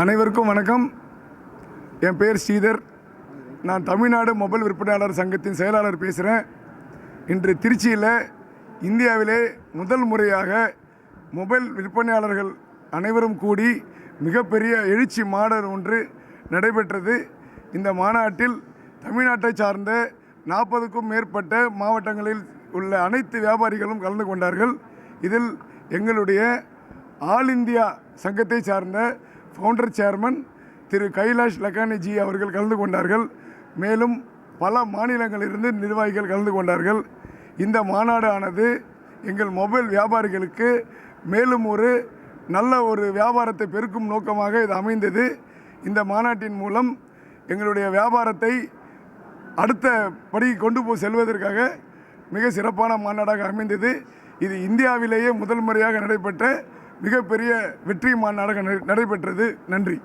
அனைவருக்கும் வணக்கம். என் பேர் ஸ்ரீதர். நான் தமிழ்நாடு மொபைல் விற்பனையாளர் சங்கத்தின் செயலாளர் பேசுகிறேன் இன்று திருச்சியில் இந்தியாவிலே முதல் முறையாக மொபைல் விற்பனையாளர்கள் அனைவரும் கூடி மிகப்பெரிய எழுச்சி மாடல் ஒன்று நடைபெற்றது. இந்த மாநாட்டில் தமிழ்நாட்டை சார்ந்த நாற்பதுக்கும் மேற்பட்ட மாவட்டங்களில் உள்ள அனைத்து வியாபாரிகளும் கலந்து கொண்டார்கள். இதில் எங்களுடைய ஆல் இந்தியா சங்கத்தை சார்ந்த ஃபவுண்டர் சேர்மன் திரு கைலாஷ் லக்கானிஜி அவர்கள் கலந்து கொண்டார்கள். மேலும் பல மாநிலங்களிலிருந்து நிர்வாகிகள் கலந்து கொண்டார்கள். இந்த மாநாடு ஆனது எங்கள் மொபைல் வியாபாரிகளுக்கு மேலும் ஒரு நல்ல ஒரு வியாபாரத்தை பெருக்கும் நோக்கமாக இது அமைந்தது. இந்த மாநாட்டின் மூலம் எங்களுடைய வியாபாரத்தை அடுத்த படி கொண்டு போய் செல்வதற்காக மிக சிறப்பான மாநாடாக அமைந்தது. இது இந்தியாவிலேயே முதல் முறையாக நடைபெற்ற மிகப்பெரிய வெற்றி மாநாடாக நடை- நடைபெற்றது. நன்றி.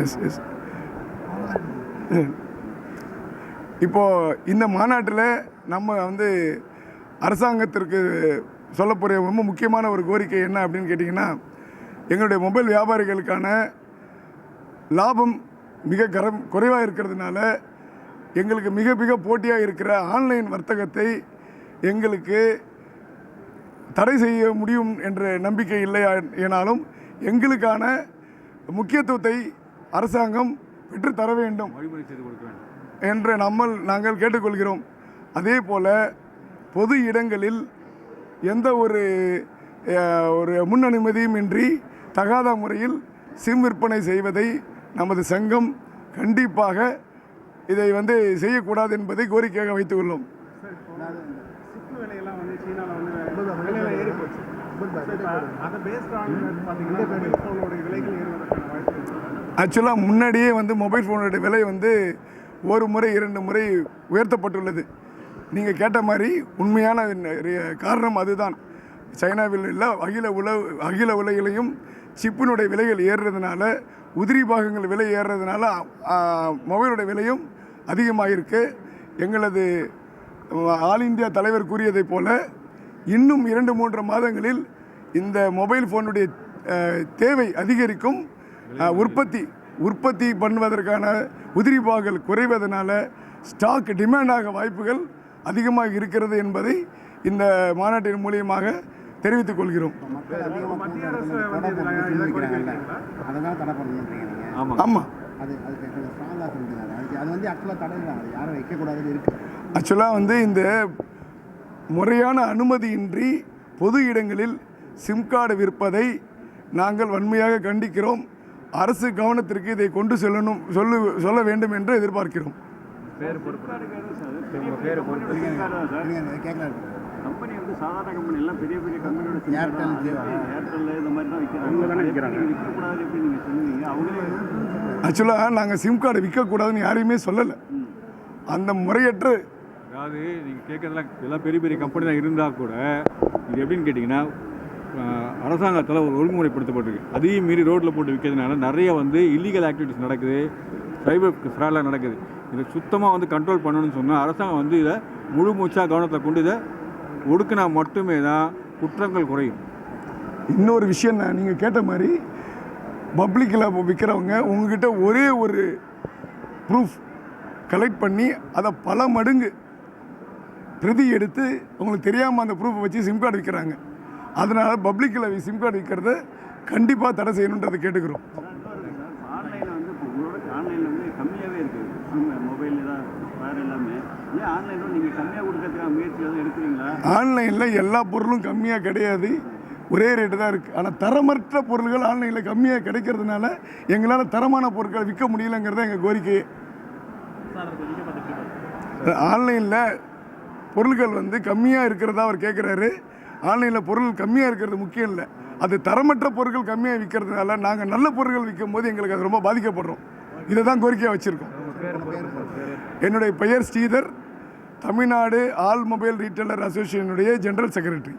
எஸ் எஸ் இப்போ இந்த மாநாட்டில் நம்ம வந்து அரசாங்கத்திற்கு சொல்ல போகிற ரொம்ப முக்கியமான ஒரு கோரிக்கை என்ன அப்படின்னு கேட்டிங்கன்னா எங்களுடைய மொபைல் வியாபாரிகளுக்கான லாபம் மிக கரம் குறைவாக இருக்கிறதுனால எங்களுக்கு மிக மிக போட்டியாக இருக்கிற ஆன்லைன் வர்த்தகத்தை எங்களுக்கு தடை செய்ய முடியும் என்ற நம்பிக்கை இல்லை எனாலும் எங்களுக்கான முக்கியத்துவத்தை அரசாங்கம் பெற்றுத் தர வேண்டும் என்று நம்ம நாங்கள் கேட்டுக்கொள்கிறோம். அதே போல் பொது இடங்களில் எந்த ஒரு ஒரு முன் அனுமதியும் இன்றி தகாத முறையில் சிம் விற்பனை செய்வதை நமது சங்கம் கண்டிப்பாக இதை வந்து செய்யக்கூடாது என்பதை கோரிக்கையாக வைத்துள்ளோம் ஆக்சுவலாக முன்னாடியே வந்து மொபைல் ஃபோனுடைய விலை வந்து ஒரு முறை இரண்டு முறை உயர்த்தப்பட்டுள்ளது. நீங்கள் கேட்ட மாதிரி உண்மையான காரணம் அதுதான். சைனாவில் உள்ள அகில உலக அகில உலகிலையும் சிப்பினுடைய விலைகள் ஏறுறதுனால உதிரி பாகங்கள் விலை ஏறுறதுனால ஆ, மொபைலுடைய விலையும் அதிகமாகிருக்கு எங்களது ஆல் இந்தியா தலைவர் கூறியதைப் போல இன்னும் இரண்டு மூன்று மாதங்களில் இந்த மொபைல் ஃபோனுடைய தேவை அதிகரிக்கும். உற்பத்தி உற்பத்தி பண்ணுவதற்கான உதிரி பாகங்கள் குறைவதனால ஸ்டாக் டிமாண்டாக வாய்ப்புகள் அதிகமாக இருக்கிறது என்பதை இந்த மாநாட்டின் மூலியமாக தெரிவித்துக் கொள்கிறோம். ஆமாம் ஆக்சுவலாக வந்து இந்த முறையான அனுமதியின்றி பொது இடங்களில் சிம் கார்டு விற்பதை நாங்கள் வன்மையாக கண்டிக்கிறோம். அரசு கவனத்திற்கு இதை கொண்டு செல்லணும் சொல்லு சொல்ல வேண்டும் என்று எதிர்பார்க்கிறோம். நீங்கள் கேட்கலாம். கம்பெனி வந்து சாதாரண கம்பெனி எல்லாம் பெரிய பெரிய கம்பெனியோட சிம் ஏர்டெல், கார்டு ஜியோ. ஏர்டெல் இந்த மாதிரி தான் விற்கிறாங்க அவங்க தானே விக்கிறாங்க. எப்படி விற்கக்கூடாது எப்படி நீங்கள் சொன்னீங்க அவங்களே ஆக்சுவலாக நாங்கள் சிம் கார்டு விற்கக்கூடாதுன்னு யாரையுமே சொல்லலை. அந்த முறையற்ற அதாவது நீங்கள் கேட்குறதுலாம் எல்லாம் பெரிய பெரிய கம்பெனி தான் இருந்தால் கூட இது எப்படின்னு கேட்டிங்கன்னா அரசாங்கத்தில் ஒரு ஒழுங்குமுறைப்படுத்தப்பட்டிருக்கு. அதையும் மீறி ரோட்டில் போட்டு விற்கிறதுனால நிறைய வந்து இல்லீகல் ஆக்டிவிட்டிஸ் நடக்குது. சைபர் ஃப்ராட்லாம் நடக்குது. இதை சுத்தமாக வந்து கண்ட்ரோல் பண்ணணும்னு சொன்னால் அரசாங்கம் வந்து இதை முழு மூச்சாக கவனத்தை கொண்டு இதை ஒடுக்கினா மட்டுமே தான் குற்றங்கள் குறையும். இன்னொரு விஷயம் நான் நீங்கள் கேட்ட மாதிரி பப்ளிக்கில் விற்கிறவங்க உங்ககிட்ட ஒரே ஒரு ப்ரூஃப் கலெக்ட் பண்ணி அதை பல மடங்கு பிரதி எடுத்து உங்களுக்கு தெரியாமல் அந்த ப்ரூஃபை வச்சு சிம் கார்டு விற்கிறாங்க அதனால் பப்ளிக்கில் சிம் கார்டு விற்கிறத கண்டிப்பாக தடை செய்யணுன்றதை கேட்டுக்கிறோம். ஆன்லைனில் எல்லா பொருளும் கம்மியாக கிடையாது. ஒரே ரேட்டு தான் இருக்குது ஆனால் தரமற்ற பொருள்கள் ஆன்லைனில் கம்மியாக கிடைக்கிறதுனால எங்களால் தரமான பொருட்களை விற்க முடியலங்கிறது எங்கள் கோரிக்கையே. ஆன்லைனில் பொருட்கள் வந்து கம்மியாக இருக்கிறதா அவர் கேட்குறாரு ஆன்லைனில் பொருள் கம்மியாக இருக்கிறது முக்கியம் இல்லை. அது தரமற்ற பொருட்கள் கம்மியாக விற்கிறதுனால நாங்கள் நல்ல பொருட்கள் விற்கும் போது எங்களுக்கு அது ரொம்ப பாதிக்கப்படுறோம். இதை தான் கோரிக்கையாக வச்சுருக்கோம். என்னுடைய பெயர் Sridhar. Tamil Nadu all mobile retailer அசோசியேஷனுடைய general secretary.